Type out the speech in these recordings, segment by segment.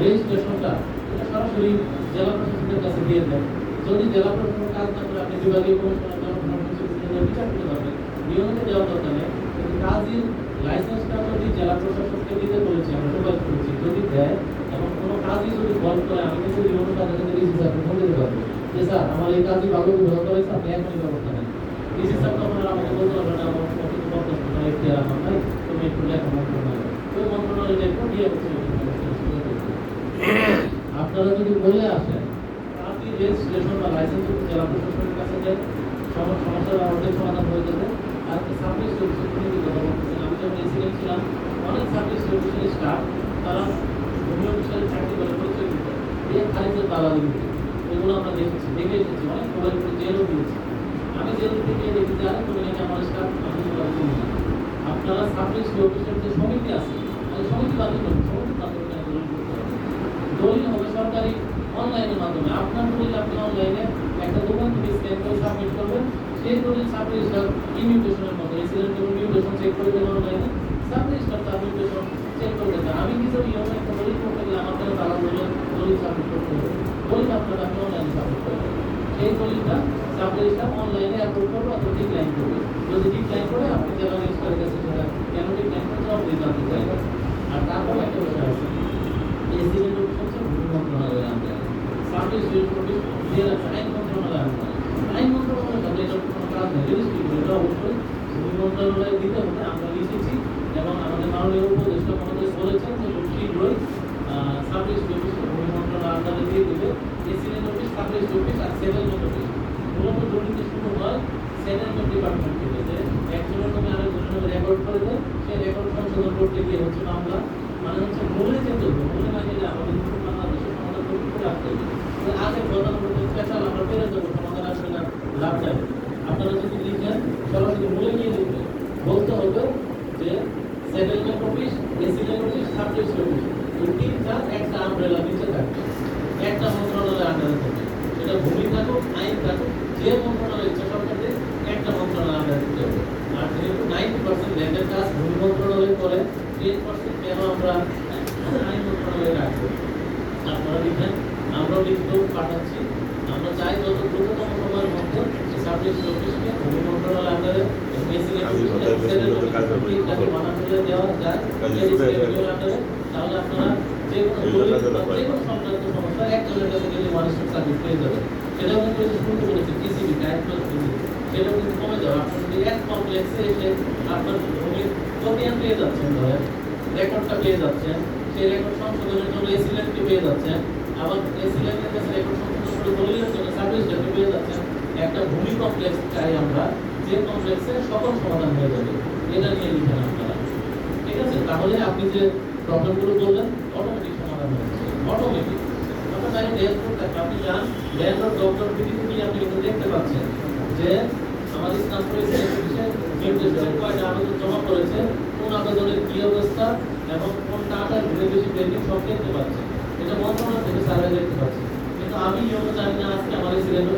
রেজিস্ট্রেশনটা এটা সরাসরি জেলা প্রশাসনের কাছে দিয়ে দেন। যদি জেলা প্রশাসন কাজ না করে, আপনি বিভাগীয় কমিশনার, জেলা বিচার করতে পারবেন। নিয়মিত দেওয়ার দরকার নেই কিন্তু কাজের লাইসেন্সটা যদি জেলা প্রশাসনকে দিতে বলেছি, আমরা সুপারিশ করেছি, যদি দেয় এবং কোনো কাজই যদি বল করে আমি কিন্তু নিয়মিত তাদের কাছে রিসিভ আপনি ফোন দিতে পারব। যে স্যার, আমার এই কাজই ভালো, বিভাগ করেছে, আপনি এখনই ব্যবস্থা নেন। রিসিভ স্যার তখন আর আমাকে বলতে পারবে আমার অফিস বরদাস্ত আমার নাই, তুমি একটু লেখা মন্ত্রণালয় ওই মন্ত্রণালয় দেখো দিয়ে আপনারা যদি বলে আসেন, আপনি রেজিস্ট্রেশন বা লাইসেন্স জেলা প্রশাসনের কাছে সম- সমস্যার অর্ধেক সমাধান হয়ে যাবে। আর সার্ভিস অফিসের কথা বলতেছেন। আমি যখন এসিডেন্ট ছিলাম, অনেক সার্ভিস অফিসের স্টাফ তারা ভূমি অফিসের চাকরি করে, পরিচয় দিত। এই খালিদের দালালি এগুলো আমরা দেখেছি, দেখে এসেছি। অনেক করে জেলও দিয়েছি। আমি জেল থেকে দেখি যে আরে তুমি নাকি আমার স্টাফ আমি আপনারা সার্ভিস অফিসের যে সমিতি আছে ওই সমিতি বাতিল করুন, সমিতি বাতিল করে আন্দোলন করতে হবে দলিল হবে সরকারি অনলাইনের মাধ্যমে আপনার দলিল আপনি অনলাইনে একটা দোকান থেকে স্ক্যান করে সাবমিট করবেন। সেই দলিল সাব রেজিস্টার ইমিউটেশনের মতো রেসিডেন্ট এবং মিউটেশন চেক করে দেবেন অনলাইনে সাব রেজিস্টার তার মিউটেশন চেক করে দেবেন আমি নিজেও ইয়ন একটা দলিল করতে গেলে আমার কাছে তারা দলিল দলিল সাবমিট করতে হবে। দলিল আপনার আপনি অনলাইনে সাবমিট করবেন। সেই দলিলটা সাব রেজিস্টার অনলাইনে অ্যাপ্রুভ করবে অথবা ডিক্লাইন করবে। যদি ডিক্লাইন করে, আপনি জেলা রেজিস্টারের কাছে সেটা কেন ডিক্লাইন করে জবাব দিয়ে জানতে চাইবেন। আর তারপর একটা বিষয় আছে। এসিডেন্ট হচ্ছে ভূমি রিপোর্টিং দিয়ে আছে আইন মন্ত্রণালয়ের আন্ডারে আইন মন্ত্রণালয়ের সাথে এটা কোনো কাজ নেই রেজিস্ট্রি এটা অবশ্যই ভূমি মন্ত্রণালয়ে দিতে হবে আমরা লিখেছি এবং আমাদের মাননীয় উপদেষ্টা মহোদয় বলেছেন যে শীঘ্রই সার্ভিস অফিস ভূমি মন্ত্রণালয়ের আন্ডারে দিয়ে দেবে এসিডেন্ট অফিস সার্ভিস অফিস আর সেটেলমেন্ট অফিস মূলত দুর্নীতি শুরু হয় সেটেলমেন্ট ডিপার্টমেন্ট থেকে যে একজনের নামে আরেকজনের রেকর্ড করে দেয় সেই রেকর্ড সংশোধন করতে গিয়ে হচ্ছে মামলা মানে হচ্ছে মূলে যেতে হবে মূলে না গেলে আমাদের বাংলাদেশের সমাধান করতে করে আসতে হবে লাভ যাবে আপনারা যদি লিখেন সরাসরি মূলে গিয়ে লিখবেন বলতে হবে যে settlement office resident office service office এই তিনটা একটা আমব্রেলা নিচে থাকবে একটা মন্ত্রণালয়ের আন্ডারে থাকবে সেটা ভূমি আইন থাকুক যে মন্ত্রণালয় ইচ্ছা সরকারকে একটা মন্ত্রণালয় আন্ডারে দিতে হবে আর যেহেতু নাইনটি পার্সেন্ট ল্যান্ডের কাজ ভূমি মন্ত্রণালয় করে টেন পার্সেন্ট কেন আমরা আইন মন্ত্রণালয়ে রাখব আপনারা লিখেন লিখতেও পাঠাচ্ছি আমরা চাই যত দ্রুততম সময়ের মধ্যে সাবজেক্ট অফিসকে ভূমি মন্ত্রণালয় আন্ডারে তাহলে আপনারা যে কোনো সংক্রান্ত সমস্যা একজনের কাছে গেলে মানুষের সার্ভিস পেয়ে যাবে। সেটাও কিন্তু শুরু করেছে টিসিবি টাইপ সেটাও কিন্তু কমে যাবে। আপনি যদি এক কমপ্লেক্সে এসে আপনার ভূমির কোপিয়ান পেয়ে যাচ্ছেন ধরেন রেকর্ডটা পেয়ে যাচ্ছেন সেই রেকর্ড সংশোধনের জন্য এসিলেন্টকে পেয়ে যাচ্ছেন আবার এসিলেন্টের কাছে রেকর্ড একটা ভূমি চাই আমরা, যে কমপ্লেক্সে সকল সমাধান হয়ে যাবে, এটা নিয়ে লিখেন আপনারা। ঠিক আছে? তাহলে আপনি যে প্রবলেমগুলো বললেন অটোমেটিক সমাধান হয়ে যাচ্ছে অটোমেটিক আপনার চাই ল্যান্ড রোড আপনি যান ল্যান্ড রোড ডক্টর বিধি আপনি দেখতে পাচ্ছেন যে আমাদের ইসলামপুরে নির্দেশের কয়টা আবেদন জমা করেছে, কোন আবেদনের কি অবস্থা, এবং কোন টাকার ঘুরে বেশি পেন্ডিং সব দেখতে পাচ্ছেন। এটা মন্ত্রণালয় থেকে সার্ভে দেখতে পাচ্ছি। কিন্তু আমি নিয়ম জানি না আজকে আমাদের সিলেন্ডার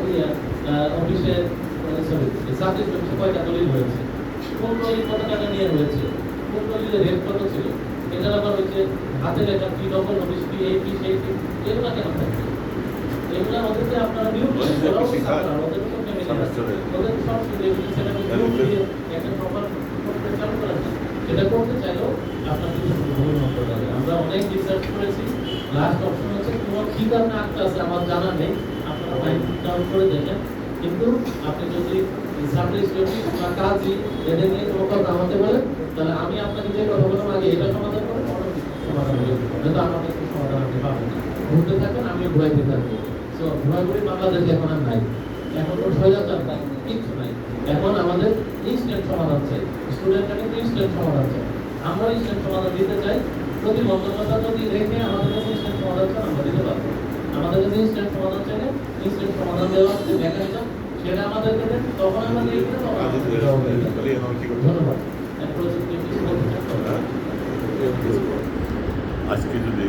অফিসে সরি সার্ভিস অফিসে কয়টা দলিল হয়েছে? কোন দলিল কত টাকা নিয়ে হয়েছে? কোন দলিলের রেট কত ছিল? এটার আবার হচ্ছে হাতে লেখা কি ডবল অফিস কি এই কি সেই কি এগুলো কেন থাকছে এগুলো ওদেরকে আপনারা নিয়োগ করেন ওরাও শিক্ষা ওদের তাহলে নিয়োগ? দিয়ে একটা প্রক্রিয়া চালু করা যায়। সেটা করতে চাইলেও আপনার কিছু ভুল আমরা অনেক রিসার্চ করেছি লাস্ট অপশন হচ্ছে কোনো কি কারণে আটকা আছে? আমার জানা নেই। আপনারা টাইম ডাউন করে দেখেন। কিন্তু আপনি যদি সার্ভিস অফিস বা কাজই এদের নিয়ে কোনো কথা আমাকে বলেন, তাহলে আমি আপনাকে যে কথা বললাম আগে এটা সমাধান করে সমাধান যাবে। কিন্তু আমাদের সমাধান আপনি পাবেন না। ঘুরতে থাকেন, আমিও ঘুরাইতে থাকব। সো ঘোরাঘুরি বাংলাদেশে এখন আর নাই। এখন কোনো স্বৈরাচার নাই কিচ্ছু নাই। এখন আমাদের ইনস্ট্যান্ট সমাধান চাই। স্টুডেন্টরা কিন্তু ইনস্ট্যান্ট সমাধান চাই। আমরা ইনস্ট্যান্ট সমাধান দিতে চাই। প্রতিবন্ধকতা যদি রেখে আমাদের কাছে ইনস্ট্যান্ট সমাধান চান আমরা দিতে পারব আমাদের কাছে চাইলে ইনস্ট্যান্ট সমাধান দেওয়ার যে মেকানিজম সেটা আমাদেরকে দেন তখন আমরা দিয়ে দিলে তখন আজ আমাদের তো এটাও যাবে। তাহলে এখন কি করতে হবে? ধন্যবাদ হ্যাঁ? আজকে যদি